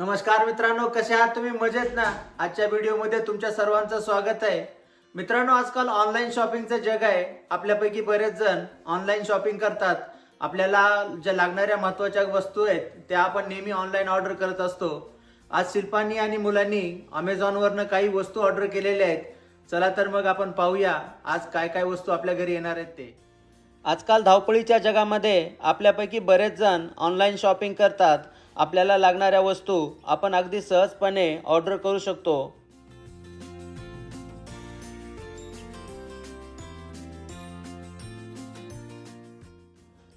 नमस्कार मित्रांनो कसे आहात तुम्ही? मजेत ना? आजच्या व्हिडिओमध्ये तुमच्या सर्वांचं स्वागत आहे. मित्रांनो आजकाल ऑनलाईन शॉपिंगचं जग आहे. आपल्यापैकी बरेच जण ऑनलाईन शॉपिंग करतात. आपल्याला ज्या लागणाऱ्या महत्त्वाच्या वस्तू आहेत त्या आपण नेहमी ऑनलाईन ऑर्डर करत असतो. आज शिल्पानी आणि मुलांनी अमेझॉनवरनं काही वस्तू ऑर्डर केलेल्या आहेत. चला तर मग आपण पाहूया आज काय काय वस्तू आपल्या घरी येणार आहेत ते. आजकाल धावपळीच्या जगामध्ये आपल्यापैकी बरेच जण ऑनलाईन शॉपिंग करतात. आपल्याला लागणाऱ्या वस्तू आपण अगदी सहजपणे ऑर्डर करू शकतो.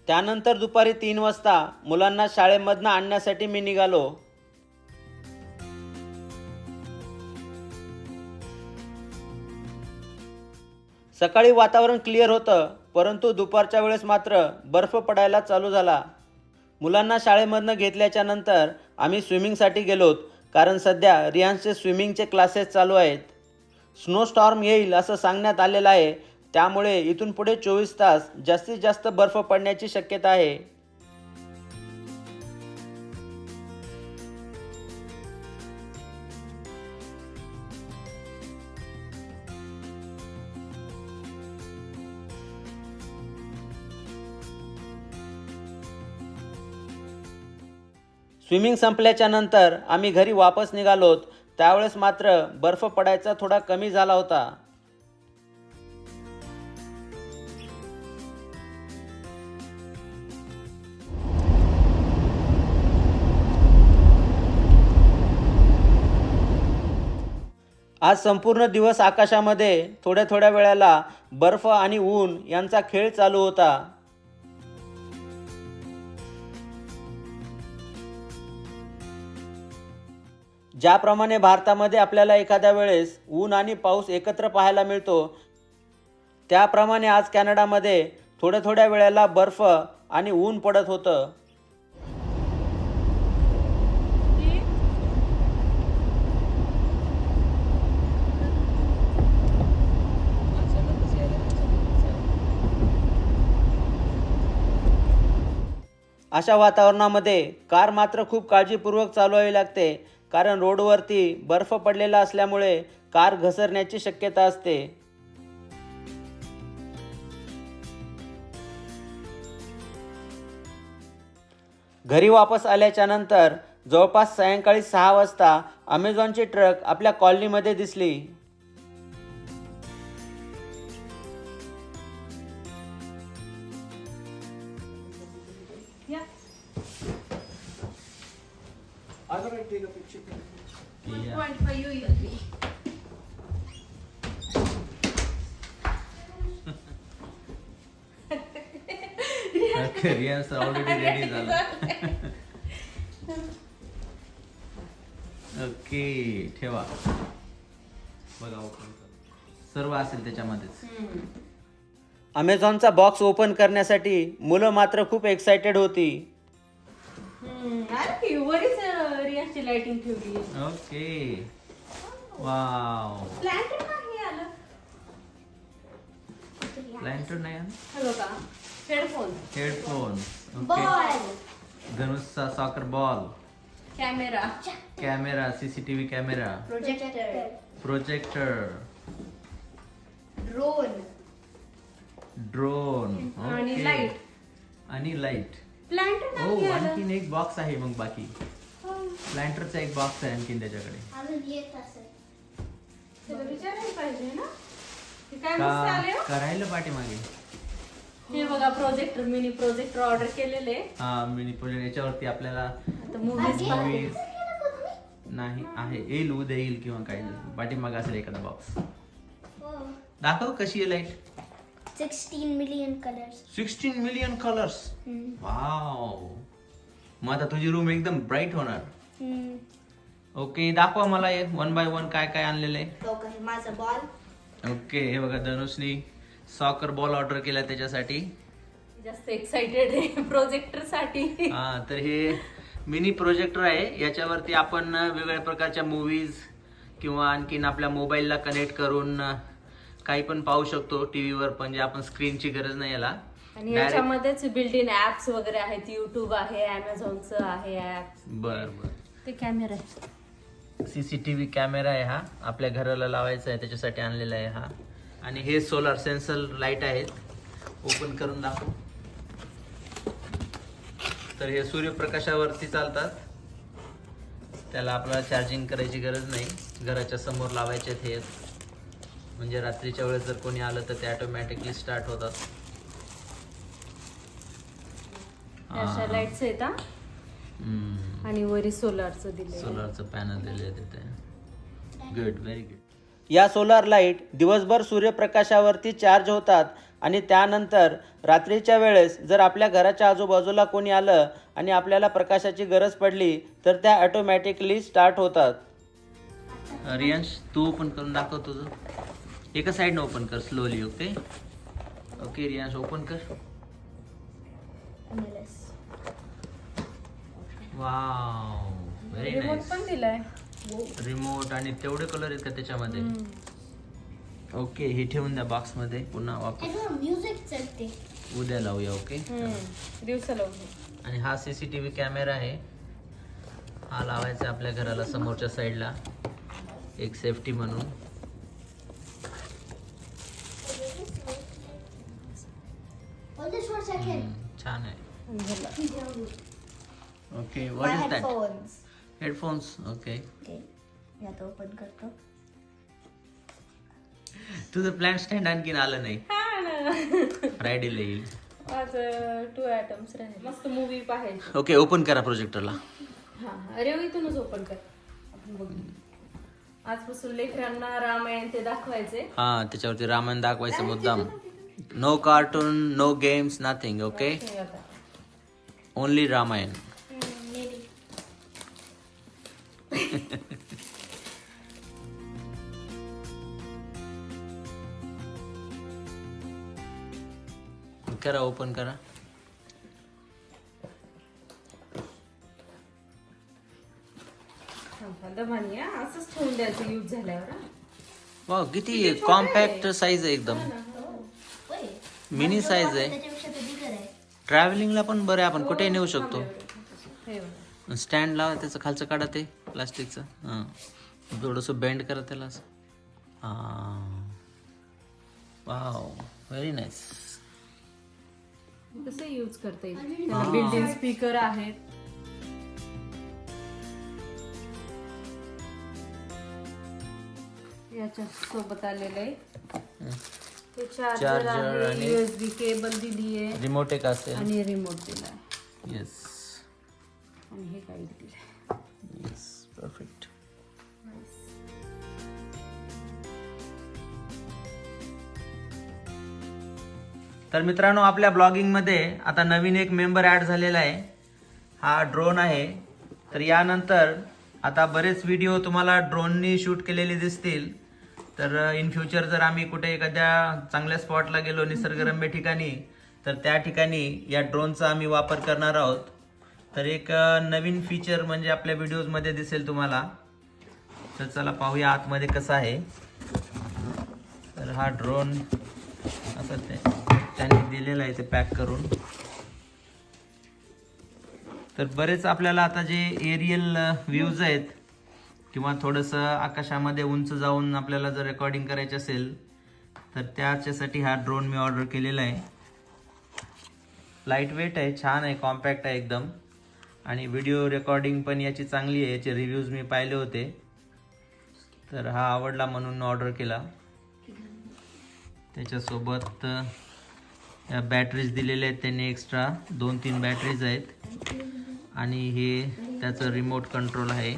त्यानंतर दुपारी तीन वाजता मुलांना शाळेमधनं आणण्यासाठी मी निघालो. सकाळी वातावरण क्लिअर होतं परंतु दुपारच्या वेळेस मात्र बर्फ पडायला चालू झाला. मुलांना शाळेमधनं घेतल्याच्या नंतर आम्ही स्विमिंगसाठी गेलोत कारण सध्या रियांशचे स्विमिंगचे क्लासेस चालू आहेत. स्नो स्टॉर्म येईल असं सांगण्यात आलेलं आहे. त्यामुळे इथून पुढे चोवीस तास जास्तीत जास्त बर्फ पडण्याची शक्यता आहे. स्विमिंग संपल्याच्या नंतर आम्ही घरी वापस निघालोत. त्यावेळेस मात्र बर्फ पडायचा थोडा कमी झाला होता. आज संपूर्ण दिवस आकाशामध्ये थोड्या थोड्या वेळाला बर्फ आणि ऊन यांचा खेळ चालू होता. ज्याप्रमाणे भारतामध्ये आपल्याला एखाद्या वेळेस ऊन आणि पाऊस एकत्र पाहायला मिळतो त्याप्रमाणे आज कॅनडामध्ये थोड्या थोड्या वेळेला बर्फ आणि ऊन पडत होतं. अशा वातावरणामध्ये कार मात्र खूप काळजीपूर्वक चालवावी लागते. कारण रोडवरती बर्फ पडलेला असल्यामुळे कार घसरण्याची शक्यता असते. घरी वापस आल्याच्यानंतर जवळपास सायंकाळी सहा वाजता अमेझॉनची ट्रक आपल्या कॉलनीमध्ये दिसली. ऑलरेडी रेडी झाला ओके ठेवा. बघा open करा. सर्व असेल त्याच्यामध्येच. अमेझॉनचा बॉक्स ओपन करण्यासाठी मुलं मात्र खूप एक्सायटेड होती. अरे की वरीच रियाची लाइटिंग ठेवली. ओके वाव प्लॅन्ट नाही आलं. लँटर नाही हे बघा. Headphone headphone okay ball धनुषचा soccer ball camera camera CCTV camera projector projector drone drone आणि light. आणि लाइट प्लॅन्ट ओ नाही आलं आणखीन एक बॉक्स आहे मग बाकी. प्लॅन्टरचा एक बॉक्स आहे आणखीन त्याच्याकडे. अजून येत असेल त्याला विचारायला पाहिजे ना? हे काय मस्त आले का हो. करायला पाठीमागे? हे बघा प्रोजेक्टर मिनी प्रोजेक्टर ऑर्डर केलेले. हा मिनी प्रोजेक्ट याच्यावरती आपल्याला आता मूवीज मूवीज नाही आहे. येईल उद्या येईल किंवा काय पाठीमागे असेल एखादा बॉक्स हो. दाखव कशी आहे light sixteen million colours sixteen million colours wow मग आता तुझी रूम एकदम ब्राईट होणार. ओके दाखवा मला वन बाय वन काय काय आणलेलं आहे. माझा बॉल ओके हे बघा धनुषनी. सॉकर बॉल ऑर्डर केला त्याच्यासाठी. जास्त एक्साइटेड आहे प्रोजेक्टरसाठी. हा तर हे मिनी प्रोजेक्टर आहे. याच्यावरती आपण वेगवेगळ्या प्रकारच्या मूवीज किंवा आणखीन आपल्या मोबाईलला कनेक्ट करून काही पण पाहू शकतो टीव्हीवर म्हणजे आपण स्क्रीनची गरज नाही याला. आणि याच्यामध्येच बिल्ट इन ऍप्स वगैरे आहेत. युट्यूब आहे अमेझॉनचं आहे बर बर. ते कॅमेरा आहे. सीसीटीव्ही कॅमेरा आहे हा. आपल्या घराला लावायचा आहे त्याच्यासाठी आणलेला आहे हा. आणि हे सोलार सेन्सर लाइट आहेत. ओपन करून दाखव. तर हे सूर्यप्रकाशावरती चालतात. त्याला आपल्याला चार्जिंग करायची गरज नाही. घराच्या समोर लावायचे हे. म्हणजे रात्रीच्या वेळेस जर कोणी आलं तर ते ऑटोमॅटिकली स्टार्ट होतात. लाईट्स आहेत. आणि वरी सोलारचं दिले सोलारचं पॅनल दिले तिथे. गुड व्हेरी गुड या सोलार लाइट दिवसभर सूर्यप्रकाशावरती चार्ज होतात आणि त्यानंतर रात्रीच्या वेळेस जर आपल्या घराच्या आजूबाजूला कोणी आलं आणि आपल्याला प्रकाशाची गरज पडली तर त्या ऑटोमॅटिकली स्टार्ट होतात. रियांश तू ओपन करून दाखव तुझं. एका साईडनं ओपन कर slowly okay okay Riyansh open कर. वाव व्हेरी नाईस पण दिलाय. रिमोट आणि तेवढे कलर आहेत का त्याच्यामध्ये? ओके हे ठेवून द्या बॉक्समध्ये पुन्हा त्याच्यावर म्युझिक चलते. उद्या लावूया ओके दिवसा लावून आणि हा सीसीटीव्ही कॅमेरा आहे. हा लावायचा आपल्या घराला समोरच्या साईडला एक सेफ्टी म्हणून. छान आहे. Okay what is that. Headphones okay. मी आता ओपन करतो. तुझं प्लॅन स्टँड आणखीन आलं नाही. हा ना. फ्रायडेला येईल. आज टू राहिले. मस्त मूवी पाहायची. ओके ओपन करा प्रोजेक्टरला हा अरे इथूनच ओपन कर. आपण बघू. आजपासून लेकरांना रामायण ते दाखवायचे. हा त्याच्यावरती रामायण दाखवायचं मुद्दाम. No cartoon no games nothing okay आता. ओनली रामायण. करा ओपन करा. थांब, दमानी हा. असंच ठेवून द्यायचं यूज झाल्यावर हा. वा किती कॉम्पॅक्ट साईज आहे. एकदम. होय. मिनी साईज आहे. त्याच्यापेक्षा ते बिगर आहे. ट्रॅव्हलिंगला पण बरं आहे आपण कुठे नेऊ शकतो. हे बघा. स्टँड लावा त्याचं खालचं काढा ते. प्लास्टिकचं. हां. थोडंसं बेंड करा त्याला असं. हां. वाव व्हेरी नाईस कसं यूज करता येईल? बिल्डिंग स्पीकर आहेत. याच्या सोबत आलेलं आहे. ते चार्जर आहे युएसबी केबल दिली आहे. रिमोट एक असेल. आणि रिमोट दिलाय येस आणि हे काही दिलंय येस तर मित्रांनो आपल्या ब्लॉगिंगमध्ये आता नवीन एक मेंबर ॲड झालेला आहे. हा ड्रोन आहे. तर यानंतर आता बरेच व्हिडिओ तुम्हाला ड्रोननी शूट केलेले दिसतील. तर uh, इन फ्युचर जर आम्ही कुठे एखाद्या चांगल्या स्पॉटला गेलो निसर्गरम्य ठिकाणी तर त्या ठिकाणी या ड्रोनचा आम्ही वापर करणार आहोत. तर एक uh, नवीन फीचर म्हणजे आपल्या व्हिडिओजमध्ये दिसेल तुम्हाला. तर चला पाहूया आतमध्ये कसं आहे. तर हा ड्रोन असं ते. त्यांनी दिलेला आहे ते पॅक करून. तर बरेच आपल्याला आता जे एरियल व्ह्यूज आहेत किंवा थोडंसं आकाशामध्ये उंच जाऊन आपल्याला जर रेकॉर्डिंग करायची असेल तर त्याच्यासाठी हा ड्रोन मी ऑर्डर केलेला आहे. लाइट वेट आहे छान आहे कॉम्पॅक्ट आहे एकदम. आणि व्हिडिओ रेकॉर्डिंग पण याची चांगली आहे याचे रिव्ह्यूज मी पाहिले होते. तर हा आवडला म्हणून ऑर्डर केला. त्याच्यासोबत या बॅटरीज दिलेल्या आहेत त्यांनी एक्स्ट्रा दोन तीन बॅटरीज आहेत. आणि हे त्याचं रिमोट कंट्रोल आहे.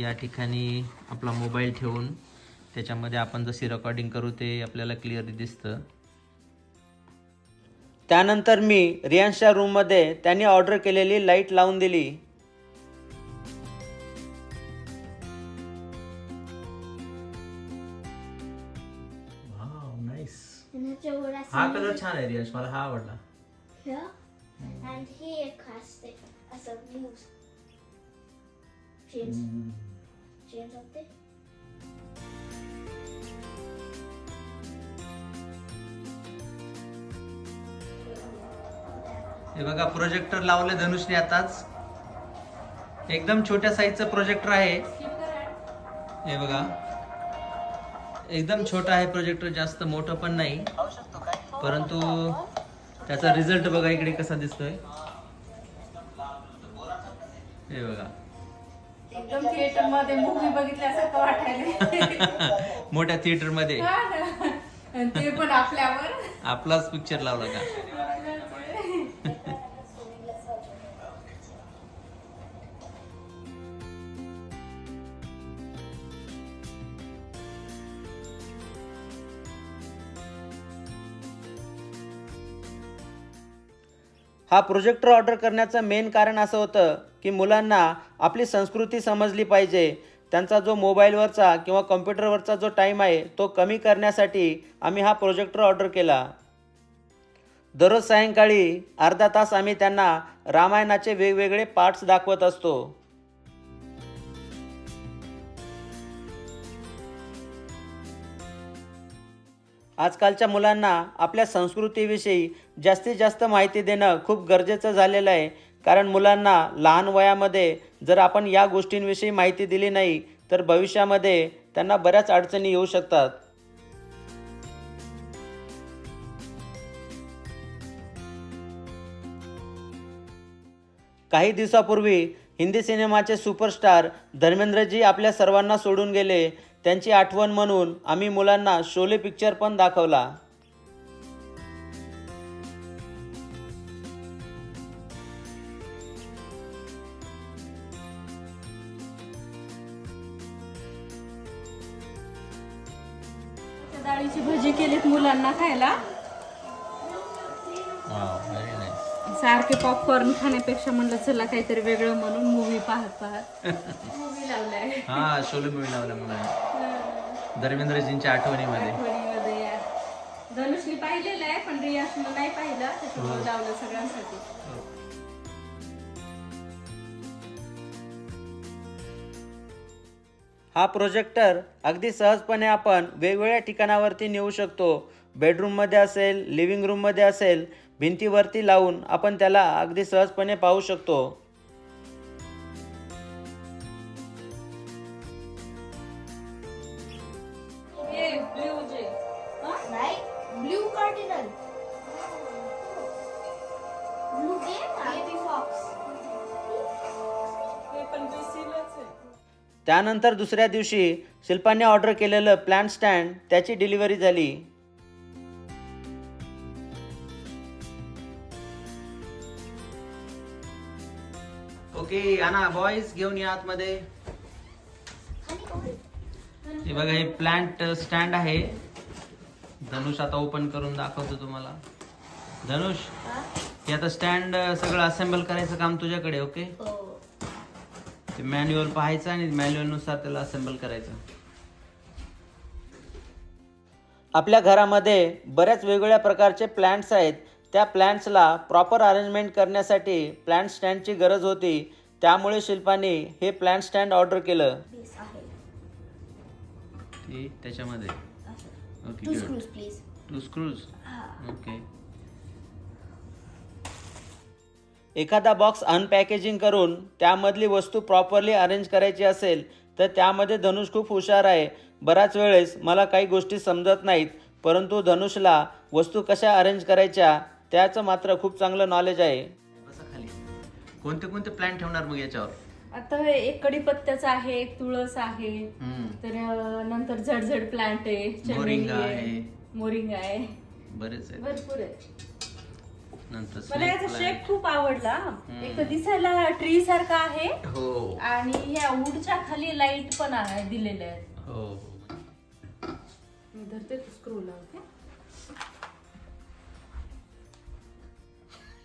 या ठिकाणी आपला मोबाईल ठेवून त्याच्यामध्ये आपण जशी रेकॉर्डिंग करू ते आपल्याला क्लिअरली दिसतं. त्यानंतर मी रियांशच्या रूममध्ये त्यांनी ऑर्डर केलेली लाइट लावून दिली. हा कलर छान आहे रियाश मला हा आवडला. Here. and हे change change होते हे बघा प्रोजेक्टर लावले धनुषने आताच. एकदम छोट्या साईजचं प्रोजेक्टर आहे. हे बघा. एकदम छोटा आहे प्रोजेक्टर जास्त मोठं पण नाही. परंतु त्याचा रिझल्ट बघा इकडे कसा दिसतोय. हे बघा. एकदम थिएटरमध्ये मूवी बघितल्यासारखं वाटायला मोठ्या थिएटरमध्ये. ते पण आपल्यावर. आपलाच पिक्चर लावला का? हा प्रोजेक्टर ऑर्डर करण्याचं मेन कारण असं होतं की मुलांना आपली संस्कृती समजली पाहिजे. त्यांचा जो मोबाईलवरचा किंवा कम्प्युटरवरचा जो टाईम आहे तो कमी करण्यासाठी आम्ही हा प्रोजेक्टर ऑर्डर केला. दररोज सायंकाळी अर्धा तास आम्ही त्यांना रामायणाचे वेगवेगळे पार्ट्स दाखवत असतो. आजकालच्या मुलांना आपल्या संस्कृतीविषयी जास्तीत जास्त माहिती देणं खूप गरजेचं झालेलं आहे. कारण मुलांना लहान वयामध्ये जर आपण या गोष्टींविषयी माहिती दिली नाही तर भविष्यामध्ये त्यांना बऱ्याच अडचणी येऊ शकतात. काही दिवसापूर्वी हिंदी सिनेमाचे सुपरस्टार धर्मेंद्रजी आपल्या सर्वांना सोडून गेले. त्यांची आठवण म्हणून आम्ही मुलांना शोले पिक्चर पण दाखवला. डाळीची भजी केलीत मुलांना खायला. सारखे पॉपकॉर्न खाण्यापेक्षा म्हणलं चला काहीतरी वेगळं म्हणून मूवी पाहत पाहत. मूवी लावलाय. हा शोले मूवी लावला मुलांनी धर्मेंद्रजींच्या आठवणीमध्ये. आठवणीमध्ये या. धनुषने पाहिलेलं आहे पण रियासनं नाही पाहिलं त्याच्यामुळे लावलं सगळ्यांसाठी. हा प्रोजेक्टर अगदी सहजपणे आपण वेगवेगळ्या ठिकाणावरती नेऊ शकतो. बेडरूममध्ये असेल लिव्हिंग रूममध्ये असेल भिंतीवरती लावून आपण त्याला अगदी सहजपणे पाहू शकतो. त्यानंतर दुसऱ्या दिवशी शिल्पाने ऑर्डर केलेलं प्लॅन स्टँड त्याची डिलिव्हरी झाली. ओके आणा बॉईज घेऊन या आतमध्ये. हे बघा हे प्लांट स्टँड आहे. धनुष आता ओपन करून दाखवतो तुम्हाला. धनुष हे? आता स्टँड सगळं असेंबल करायचं काम तुझ्याकडे ओके Oh. ते मॅन्युअल पाहायचं आणि मॅन्युअलनुसार त्याला असेंबल करायचं. आपल्या घरामध्ये बऱ्याच वेगवेगळ्या प्रकारचे प्लॅन्ट्स आहेत. त्या प्लॅन्ट्सला प्रॉपर अरेंजमेंट करण्यासाठी प्लॅन्ट स्टँडची गरज होती. त्यामुळे शिल्पाने हे प्लॅन्ट स्टँड ऑर्डर केलं. त्याच्यामध्ये. ओके. Two screws. ओके एखादा बॉक्स अनपॅकेजिंग करून त्यामधली वस्तू प्रॉपरली अरेंज करायची असेल तर त्यामध्ये धनुष खूप हुशार आहे. बऱ्याच वेळेस मला काही गोष्टी समजत नाहीत परंतु धनुषला वस्तू कशा अरेंज करायच्या त्याचं मात्र खूप चांगलं नॉलेज आहे. बसा खाली. कोणते कोणते प्लॅन ठेवणार मग याच्यावर? आता एक कडीपत्त्याचं आहे एक तुळस आहे. तर नंतर झडझड प्लांट आहे मोरिंगा आहे. आहे. मोरिंगा आहे. बरेच आहे. भरपूर आहे. नंतर मला snake याचा plant. शेप खूप आवडला. एक तर दिसायला ट्री सारखा आहे. हो. आणि ह्या वूडच्या खाली लाइट पण आहे दिलेले आहेत. हो. मी धरते स्क्रू लावते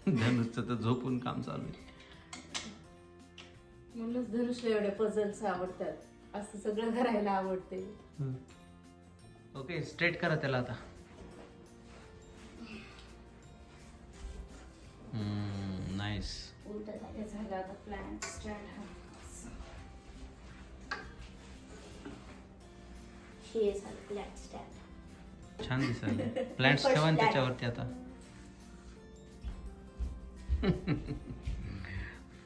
धनुषचं तर झोपून काम चालू आहे. म्हणूनच धनुषला एवढे पझल्स आवडतात. असं सगळं करायला आवडते. ओके स्ट्रेट करा त्याला आता. नाईस उलट आता प्लॅन स्टार्ट हे. झालं प्लॅन छान दिसत प्लॅन्ट्स ठेवा त्याच्यावरती आता.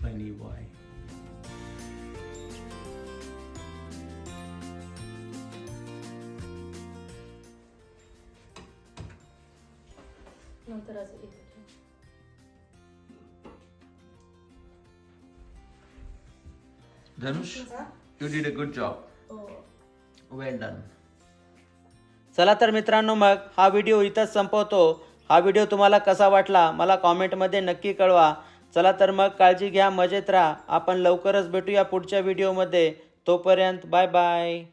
फनी बॉय नंतर असं Dhanush you did a good job. Well done चला तर मित्रांनो मग हा व्हिडिओ इथंच संपवतो. हा व्हिडिओ तुम्हाला कसा वाटला मला कॉमेंटमध्ये नक्की कळवा. चला तर मग काळजी घ्या मजेत राहा. आपण लवकरच भेटूया पुढच्या व्हिडिओमध्ये तोपर्यंत बाय बाय